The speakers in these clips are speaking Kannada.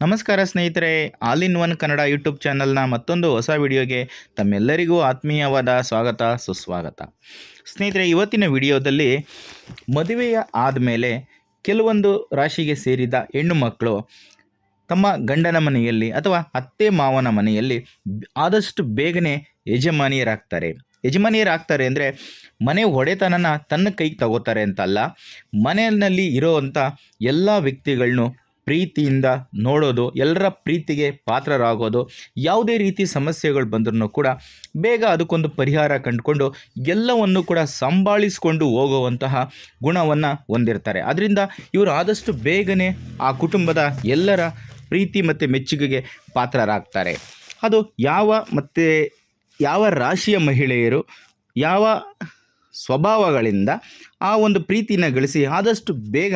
ನಮಸ್ಕಾರ ಸ್ನೇಹಿತರೆ, all in one Kannada YouTube ಚಾನಲ್ನ ಮತ್ತೊಂದು ಹೊಸ ವಿಡಿಯೋಗೆ ತಮ್ಮೆಲ್ಲರಿಗೂ ಆತ್ಮೀಯವಾದ ಸ್ವಾಗತ, ಸುಸ್ವಾಗತ. ಸ್ನೇಹಿತರೆ, ಇವತ್ತಿನ ವಿಡಿಯೋದಲ್ಲಿ ಮದುವೆಯ ಆದಮೇಲೆ ಕೆಲವೊಂದು ರಾಶಿಗೆ ಸೇರಿದ ಹೆಣ್ಣು ಮಕ್ಕಳು ತಮ್ಮ ಗಂಡನ ಮನೆಯಲ್ಲಿ ಅಥವಾ ಅತ್ತೆ ಮಾವನ ಮನೆಯಲ್ಲಿ ಆದಷ್ಟು ಬೇಗನೆ ಯಜಮಾನಿಯರಾಗ್ತಾರೆ. ಯಜಮಾನಿಯರಾಗ್ತಾರೆ ಅಂದರೆ ಮನೆ ಒಡೆತನನ ತನ್ನ ಕೈಗೆ ತಗೋತಾರೆ ಅಂತಲ್ಲ. ಮನೆಯಲ್ಲಿ ಇರೋವಂಥ ಎಲ್ಲ ವ್ಯಕ್ತಿಗಳನ್ನು ಪ್ರೀತಿಯಿಂದ ನೋಡೋದು, ಎಲ್ಲರ ಪ್ರೀತಿಗೆ ಪಾತ್ರರಾಗೋದು, ಯಾವುದೇ ರೀತಿ ಸಮಸ್ಯೆಗಳು ಬಂದ್ರೂ ಕೂಡ ಬೇಗ ಅದಕ್ಕೊಂದು ಪರಿಹಾರ ಕಂಡುಕೊಂಡು ಎಲ್ಲವನ್ನು ಕೂಡ ಸಂಭಾಳಿಸಿಕೊಂಡು ಹೋಗುವಂತಹ ಗುಣವನ್ನು ಹೊಂದಿರ್ತಾರೆ. ಅದರಿಂದ ಇವರು ಆದಷ್ಟು ಬೇಗನೆ ಆ ಕುಟುಂಬದ ಎಲ್ಲರ ಪ್ರೀತಿ ಮತ್ತು ಮೆಚ್ಚುಗೆಗೆ ಪಾತ್ರರಾಗ್ತಾರೆ. ಅದು ಯಾವ ಮತ್ತು ಯಾವ ರಾಶಿಯ ಮಹಿಳೆಯರು, ಯಾವ ಸ್ವಭಾವಗಳಿಂದ ಆ ಒಂದು ಪ್ರೀತಿನ ಗಳಿಸಿ ಆದಷ್ಟು ಬೇಗ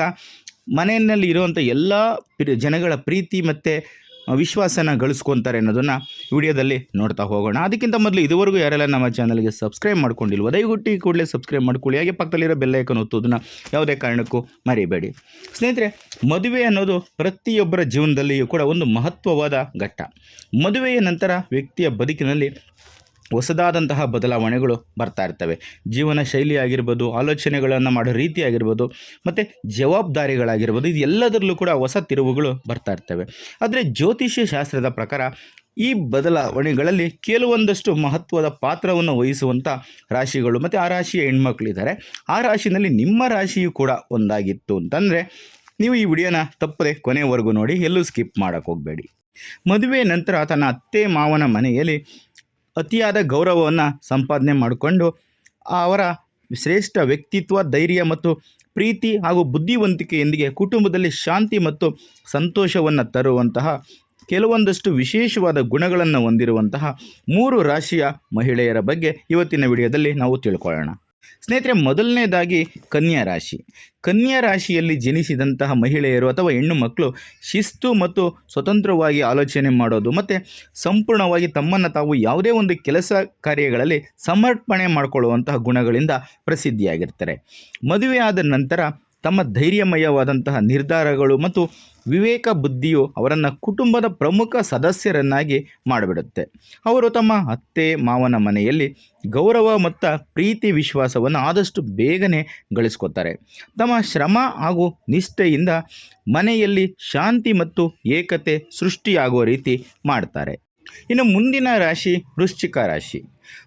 ಮನೆಯಲ್ಲಿ ಇರುವಂಥ ಎಲ್ಲ ಜನಗಳ ಪ್ರೀತಿ ಮತ್ತು ವಿಶ್ವಾಸನ ಗಳಿಸ್ಕೊತಾರೆ ಅನ್ನೋದನ್ನು ವಿಡಿಯೋದಲ್ಲಿ ನೋಡ್ತಾ ಹೋಗೋಣ. ಅದಕ್ಕಿಂತ ಮೊದಲು ಇದುವರೆಗೂ ಯಾರೆಲ್ಲ ನಮ್ಮ ಚಾನಲ್ಗೆ ಸಬ್ಸ್ಕ್ರೈಬ್ ಮಾಡ್ಕೊಂಡಿಲ್ವ, ದಯವಿಟ್ಟು ಈ ಕೂಡಲೇ ಸಬ್ಸ್ಕ್ರೈಬ್ ಮಾಡ್ಕೊಳ್ಳಿ. ಹಾಗೆ ಪಕ್ಕದಲ್ಲಿರೋ ಬೆಲ್ಲೈಕನ್ ಒತ್ತೋದನ್ನು ಯಾವುದೇ ಕಾರಣಕ್ಕೂ ಮರಿಬೇಡಿ. ಸ್ನೇಹಿತರೆ, ಮದುವೆ ಅನ್ನೋದು ಪ್ರತಿಯೊಬ್ಬರ ಜೀವನದಲ್ಲಿಯೂ ಕೂಡ ಒಂದು ಮಹತ್ವವಾದ ಘಟ್ಟ. ಮದುವೆಯ ನಂತರ ವ್ಯಕ್ತಿಯ ಬದುಕಿನಲ್ಲಿ ಹೊಸದಾದಂತಹ ಬದಲಾವಣೆಗಳು ಬರ್ತಾ ಇರ್ತವೆ. ಜೀವನ ಶೈಲಿ ಆಗಿರ್ಬೋದು ಆಲೋಚನೆಗಳನ್ನು ಮಾಡೋ ರೀತಿ ಆಗಿರ್ಬೋದು ಮತ್ತು ಜವಾಬ್ದಾರಿಗಳಾಗಿರ್ಬೋದು ಇದು ಎಲ್ಲದರಲ್ಲೂ ಕೂಡ ಹೊಸ ತಿರುವುಗಳು ಬರ್ತಾ ಇರ್ತವೆ. ಆದರೆ ಜ್ಯೋತಿಷ್ಯ ಶಾಸ್ತ್ರದ ಪ್ರಕಾರ ಈ ಬದಲಾವಣೆಗಳಲ್ಲಿ ಕೆಲವೊಂದಷ್ಟು ಮಹತ್ವದ ಪಾತ್ರವನ್ನು ವಹಿಸುವಂಥ ರಾಶಿಗಳು ಮತ್ತು ಆ ರಾಶಿಯ ಹೆಣ್ಮಕ್ಳಿದ್ದಾರೆ. ಆ ರಾಶಿನಲ್ಲಿ ನಿಮ್ಮ ರಾಶಿಯು ಕೂಡ ಒಂದಾಗಿತ್ತು ಅಂತಂದರೆ ನೀವು ಈ ವಿಡಿಯೋನ ತಪ್ಪದೆ ಕೊನೆವರೆಗೂ ನೋಡಿ, ಎಲ್ಲೂ ಸ್ಕಿಪ್ ಮಾಡೋಕ್ಕೆ ಹೋಗಬೇಡಿ. ಮದುವೆ ನಂತರ ತನ್ನ ಅತ್ತೆ ಮಾವನ ಮನೆಯಲ್ಲಿ ಅತಿಯಾದ ಗೌರವವನ್ನು ಸಂಪಾದನೆ ಮಾಡಿಕೊಂಡು ಅವರ ಶ್ರೇಷ್ಠ ವ್ಯಕ್ತಿತ್ವ, ಧೈರ್ಯ ಮತ್ತು ಪ್ರೀತಿ ಹಾಗೂ ಬುದ್ಧಿವಂತಿಕೆಯೊಂದಿಗೆ ಕುಟುಂಬದಲ್ಲಿ ಶಾಂತಿ ಮತ್ತು ಸಂತೋಷವನ್ನು ತರುವಂತಹ ಕೆಲವೊಂದಷ್ಟು ವಿಶೇಷವಾದ ಗುಣಗಳನ್ನು ಹೊಂದಿರುವಂತಹ ಮೂರು ರಾಶಿಯ ಮಹಿಳೆಯರ ಬಗ್ಗೆ ಇವತ್ತಿನ ವಿಡಿಯೋದಲ್ಲಿ ನಾವು ತಿಳ್ಕೊಳ್ಳೋಣ. ಸ್ನೇಹಿತರೆ, ಮೊದಲನೇದಾಗಿ ಕನ್ಯಾ ರಾಶಿ. ಕನ್ಯಾ ರಾಶಿಯಲ್ಲಿ ಜನಿಸಿದಂತಹ ಮಹಿಳೆಯರು ಅಥವಾ ಹೆಣ್ಣು ಮಕ್ಕಳು ಶಿಸ್ತು ಮತ್ತು ಸ್ವತಂತ್ರವಾಗಿ ಆಲೋಚನೆ ಮಾಡೋದು ಮತ್ತು ಸಂಪೂರ್ಣವಾಗಿ ತಮ್ಮನ್ನು ತಾವು ಯಾವುದೇ ಒಂದು ಕೆಲಸ ಕಾರ್ಯಗಳಲ್ಲಿ ಸಮರ್ಪಣೆ ಮಾಡಿಕೊಳ್ಳುವಂತಹ ಗುಣಗಳಿಂದ ಪ್ರಸಿದ್ಧಿಯಾಗಿರ್ತಾರೆ. ಮದುವೆ ಆದ ನಂತರ ತಮ್ಮ ಧೈರ್ಯಮಯವಾದಂತಹ ನಿರ್ಧಾರಗಳು ಮತ್ತು ವಿವೇಕ ಬುದ್ಧಿಯು ಅವರನ್ನು ಕುಟುಂಬದ ಪ್ರಮುಖ ಸದಸ್ಯರನ್ನಾಗಿ ಮಾಡಿಬಿಡುತ್ತೆ. ಅವರು ತಮ್ಮ ಅತ್ತೆ, ಮಾವನ ಮನೆಯಲ್ಲಿ ಗೌರವ ಮತ್ತು ಪ್ರೀತಿ ವಿಶ್ವಾಸವನ್ನು ಆದಷ್ಟು ಬೇಗನೆ ಗಳಿಸ್ಕೊತಾರೆ. ತಮ್ಮ ಶ್ರಮ ಹಾಗೂ ನಿಷ್ಠೆಯಿಂದ ಮನೆಯಲ್ಲಿ ಶಾಂತಿ ಮತ್ತು ಏಕತೆ ಸೃಷ್ಟಿಯಾಗುವ ರೀತಿ ಮಾಡ್ತಾರೆ. ಇನ್ನು ಮುಂದಿನ ರಾಶಿ ವೃಶ್ಚಿಕ ರಾಶಿ.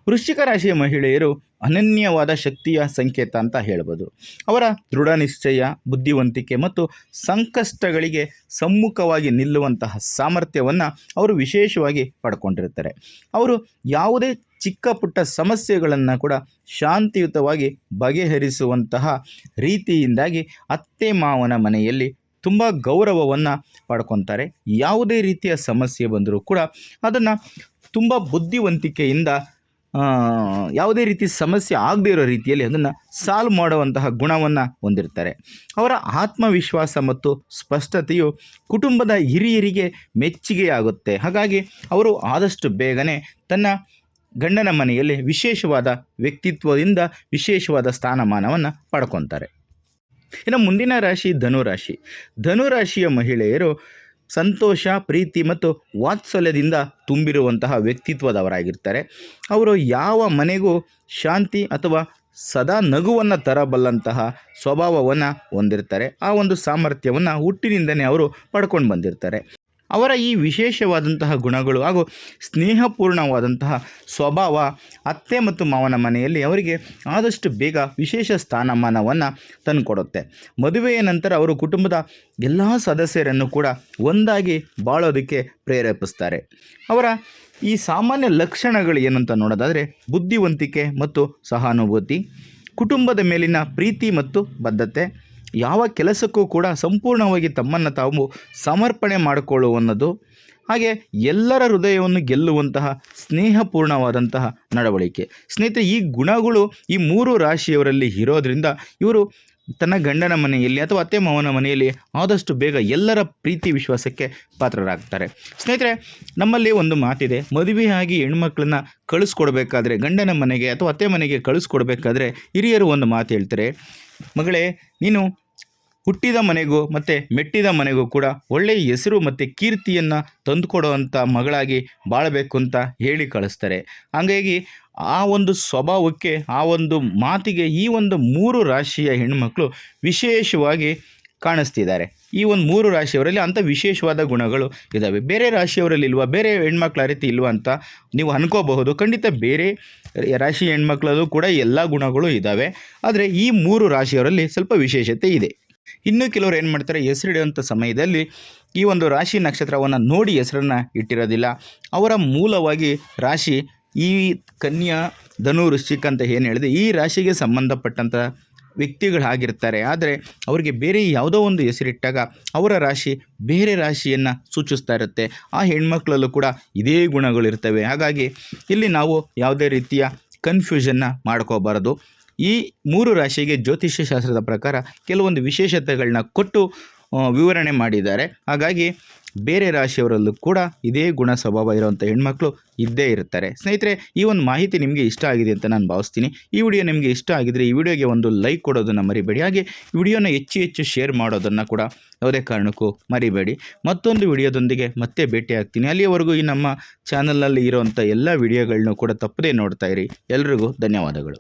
ವೃಶ್ಚಿಕ ರಾಶಿಯ ಮಹಿಳೆಯರು ಅನನ್ಯವಾದ ಶಕ್ತಿಯ ಸಂಕೇತ ಅಂತ ಹೇಳ್ಬೋದು. ಅವರ ದೃಢ ನಿಶ್ಚಯ, ಬುದ್ಧಿವಂತಿಕೆ ಮತ್ತು ಸಂಕಷ್ಟಗಳಿಗೆ ಸಮ್ಮುಖವಾಗಿ ನಿಲ್ಲುವಂತಹ ಸಾಮರ್ಥ್ಯವನ್ನು ಅವರು ವಿಶೇಷವಾಗಿ ಪಡ್ಕೊಂಡಿರ್ತಾರೆ. ಅವರು ಯಾವುದೇ ಚಿಕ್ಕ ಪುಟ್ಟ ಸಮಸ್ಯೆಗಳನ್ನು ಕೂಡ ಶಾಂತಿಯುತವಾಗಿ ಬಗೆಹರಿಸುವಂತಹ ರೀತಿಯಿಂದಾಗಿ ಅತ್ತೆ ಮಾವನ ಮನೆಯಲ್ಲಿ ತುಂಬ ಗೌರವವನ್ನು ಪಡ್ಕೊತಾರೆ. ಯಾವುದೇ ರೀತಿಯ ಸಮಸ್ಯೆ ಬಂದರೂ ಕೂಡ ಅದನ್ನು ತುಂಬ ಬುದ್ಧಿವಂತಿಕೆಯಿಂದ ಯಾವುದೇ ರೀತಿ ಸಮಸ್ಯೆ ಆಗದೇ ಇರೋ ರೀತಿಯಲ್ಲಿ ಅದನ್ನು ಸಾಲ್ವ್ ಮಾಡುವಂತಹ ಗುಣವನ್ನು ಹೊಂದಿರ್ತಾರೆ. ಅವರ ಆತ್ಮವಿಶ್ವಾಸ ಮತ್ತು ಸ್ಪಷ್ಟತೆಯು ಕುಟುಂಬದ ಹಿರಿಯರಿಗೆ ಮೆಚ್ಚುಗೆಯಾಗುತ್ತೆ. ಹಾಗಾಗಿ ಅವರು ಆದಷ್ಟು ಬೇಗನೆ ತನ್ನ ಗಂಡನ ಮನೆಯಲ್ಲಿ ವಿಶೇಷವಾದ ವ್ಯಕ್ತಿತ್ವದಿಂದ ವಿಶೇಷವಾದ ಸ್ಥಾನಮಾನವನ್ನು ಪಡ್ಕೊತಾರೆ. ಇನ್ನು ಮುಂದಿನ ರಾಶಿ ಧನುರಾಶಿ ಧನುರಾಶಿಯ ಮಹಿಳೆಯರು ಸಂತೋಷ, ಪ್ರೀತಿ ಮತ್ತು ವಾತ್ಸಲ್ಯದಿಂದ ತುಂಬಿರುವಂತಹ ವ್ಯಕ್ತಿತ್ವದವರಾಗಿರ್ತಾರೆ. ಅವರು ಯಾವ ಮನೆಗೂ ಶಾಂತಿ ಅಥವಾ ಸದಾ ನಗುವನ್ನು ತರಬಲ್ಲಂತಹ ಸ್ವಭಾವವನ್ನು ಹೊಂದಿರ್ತಾರೆ. ಆ ಒಂದು ಸಾಮರ್ಥ್ಯವನ್ನು ಹುಟ್ಟಿನಿಂದನೇ ಅವರು ಪಡ್ಕೊಂಡು ಬಂದಿರ್ತಾರೆ. ಅವರ ಈ ವಿಶೇಷವಾದಂತಹ ಗುಣಗಳು ಹಾಗೂ ಸ್ನೇಹಪೂರ್ಣವಾದಂತಹ ಸ್ವಭಾವ ಅತ್ತೆ ಮತ್ತು ಮಾವನ ಮನೆಯಲ್ಲಿ ಅವರಿಗೆ ಆದಷ್ಟು ಬೇಗ ವಿಶೇಷ ಸ್ಥಾನಮಾನವನ್ನು ತಂದುಕೊಡುತ್ತೆ. ಮದುವೆಯ ನಂತರ ಅವರು ಕುಟುಂಬದ ಎಲ್ಲ ಸದಸ್ಯರನ್ನು ಕೂಡ ಒಂದಾಗಿ ಬಾಳೋದಕ್ಕೆ ಪ್ರೇರೇಪಿಸ್ತಾರೆ. ಅವರ ಈ ಸಾಮಾನ್ಯ ಲಕ್ಷಣಗಳು ಏನಂತ ನೋಡೋದಾದರೆ ಬುದ್ಧಿವಂತಿಕೆ ಮತ್ತು ಸಹಾನುಭೂತಿ, ಕುಟುಂಬದ ಮೇಲಿನ ಪ್ರೀತಿ ಮತ್ತು ಬದ್ಧತೆ ಯಾವ ಕೆಲಸಕ್ಕೂ ಕೂಡ ಸಂಪೂರ್ಣವಾಗಿ ತಮ್ಮನ್ನು ತಾವು ಸಮರ್ಪಣೆ ಮಾಡಿಕೊಳ್ಳುವನ್ನದು ಹಾಗೆ ಎಲ್ಲರ ಹೃದಯವನ್ನು ಗೆಲ್ಲುವಂತಹ ಸ್ನೇಹಪೂರ್ಣವಾದಂತಹ ನಡವಳಿಕೆ. ಸ್ನೇಹಿತರೆ, ಈ ಗುಣಗಳು ಈ ಮೂರು ರಾಶಿಯವರಲ್ಲಿ ಇರೋದ್ರಿಂದ ಇವರು ತನ್ನ ಗಂಡನ ಮನೆಯಲ್ಲಿ ಅಥವಾ ಅತ್ತೆ ಮಾವನ ಮನೆಯಲ್ಲಿ ಆದಷ್ಟು ಬೇಗ ಎಲ್ಲರ ಪ್ರೀತಿ ವಿಶ್ವಾಸಕ್ಕೆ ಪಾತ್ರರಾಗ್ತಾರೆ. ಸ್ನೇಹಿತರೆ, ನಮ್ಮಲ್ಲಿ ಒಂದು ಮಾತಿದೆ, ಮದುವೆಯಾಗಿ ಹೆಣ್ಮಕ್ಳನ್ನ ಕಳಿಸ್ಕೊಡ್ಬೇಕಾದ್ರೆ, ಗಂಡನ ಮನೆಗೆ ಅಥವಾ ಅತ್ತೆ ಮನೆಗೆ ಕಳಿಸ್ಕೊಡ್ಬೇಕಾದ್ರೆ ಹಿರಿಯರು ಒಂದು ಮಾತು ಹೇಳ್ತಾರೆ, ಮಗಳೇ, ನೀನು ಹುಟ್ಟಿದ ಮನೆಗೂ ಮತ್ತು ಮೆಟ್ಟಿದ ಮನೆಗೂ ಕೂಡ ಒಳ್ಳೆಯ ಹೆಸರು ಮತ್ತು ಕೀರ್ತಿಯನ್ನು ತಂದುಕೊಡುವಂಥ ಮಗಳಾಗಿ ಬಾಳಬೇಕು ಅಂತ ಹೇಳಿ ಕಳಿಸ್ತಾರೆ. ಹಾಗಾಗಿ ಆ ಒಂದು ಸ್ವಭಾವಕ್ಕೆ, ಆ ಒಂದು ಮಾತಿಗೆ ಈ ಒಂದು ಮೂರು ರಾಶಿಯ ಹೆಣ್ಮಕ್ಳು ವಿಶೇಷವಾಗಿ ಕಾಣಿಸ್ತಿದ್ದಾರೆ. ಈ ಒಂದು ಮೂರು ರಾಶಿಯವರಲ್ಲಿ ಅಂಥ ವಿಶೇಷವಾದ ಗುಣಗಳು ಇದ್ದಾವೆ ಬೇರೆ ರಾಶಿಯವರಲ್ಲಿ ಇಲ್ವಾ, ಬೇರೆ ಹೆಣ್ಮಕ್ಳ ರೀತಿ ಇಲ್ವಾ ಅಂತ ನೀವು ಅನ್ಕೋಬಹುದು. ಖಂಡಿತ ಬೇರೆ ರಾಶಿ ಹೆಣ್ಮಕ್ಳಲ್ಲೂ ಕೂಡ ಎಲ್ಲ ಗುಣಗಳು ಇದ್ದಾವೆ ಆದರೆ ಈ ಮೂರು ರಾಶಿಯವರಲ್ಲಿ ಸ್ವಲ್ಪ ವಿಶೇಷತೆ ಇದೆ. ಇನ್ನು ಕೆಲವರು ಏನು ಮಾಡ್ತಾರೆ ಹೆಸರಿಡುವಂಥ ಸಮಯದಲ್ಲಿ ಈ ಒಂದು ರಾಶಿ ನಕ್ಷತ್ರವನ್ನು ನೋಡಿ ಹೆಸರನ್ನು ಇಟ್ಟಿರೋದಿಲ್ಲ. ಅವರ ಮೂಲವಾಗಿ ರಾಶಿ ಈ ಕನ್ಯಾ, ಧನು, ವೃಶ್ಚಿಕ ಅಂತ ಏನು ಹೇಳಿದೆ, ಈ ರಾಶಿಗೆ ಸಂಬಂಧಪಟ್ಟಂಥ ವ್ಯಕ್ತಿಗಳಾಗಿರ್ತಾರೆ ಆದರೆ ಅವರಿಗೆ ಬೇರೆ ಯಾವುದೋ ಒಂದು ಹೆಸರಿಟ್ಟಾಗ ಅವರ ರಾಶಿ ಬೇರೆ ರಾಶಿಯನ್ನು ಸೂಚಿಸ್ತಾ ಇರುತ್ತೆ. ಆ ಹೆಣ್ಮಕ್ಳಲ್ಲೂ ಕೂಡ ಇದೇ ಗುಣಗಳಿರ್ತವೆ. ಹಾಗಾಗಿ ಇಲ್ಲಿ ನಾವು ಯಾವುದೇ ರೀತಿಯ ಕನ್ಫ್ಯೂಷನ್ನ ಮಾಡ್ಕೋಬಾರದು. ಈ ಮೂರು ರಾಶಿಗೆ ಜ್ಯೋತಿಷ್ಯ ಶಾಸ್ತ್ರದ ಪ್ರಕಾರ ಕೆಲವೊಂದು ವಿಶೇಷತೆಗಳನ್ನ ಕೊಟ್ಟು ವಿವರಣೆ ಮಾಡಿದ್ದಾರೆ. ಹಾಗಾಗಿ ಬೇರೆ ರಾಶಿಯವರಲ್ಲೂ ಕೂಡ ಇದೇ ಗುಣ ಸ್ವಭಾವ ಇರುವಂಥ ಹೆಣ್ಮಕ್ಳು ಇದ್ದೇ ಇರ್ತಾರೆ ಸ್ನೇಹಿತರೆ, ಈ ಒಂದು ಮಾಹಿತಿ ನಿಮಗೆ ಇಷ್ಟ ಆಗಿದೆ ಅಂತ ನಾನು ಭಾವಿಸ್ತೀನಿ. ಈ ವಿಡಿಯೋ ನಿಮಗೆ ಇಷ್ಟ ಆಗಿದರೆ ಈ ವಿಡಿಯೋಗೆ ಒಂದು ಲೈಕ್ ಕೊಡೋದನ್ನು ಮರಿಬೇಡಿ. ಹಾಗೆ ವಿಡಿಯೋನ ಹೆಚ್ಚು ಹೆಚ್ಚು ಶೇರ್ ಮಾಡೋದನ್ನು ಕೂಡ ಯಾವುದೇ ಕಾರಣಕ್ಕೂ ಮರಿಬೇಡಿ. ಮತ್ತೊಂದು ವಿಡಿಯೋದೊಂದಿಗೆ ಮತ್ತೆ ಭೇಟಿ ಆಗ್ತೀನಿ. ಅಲ್ಲಿಯವರೆಗೂ ಈ ನಮ್ಮ ಚಾನಲ್ನಲ್ಲಿ ಇರುವಂಥ ಎಲ್ಲ ವಿಡಿಯೋಗಳನ್ನೂ ಕೂಡ ತಪ್ಪದೇ ನೋಡ್ತಾ ಇರಿ. ಎಲ್ರಿಗೂ ಧನ್ಯವಾದಗಳು.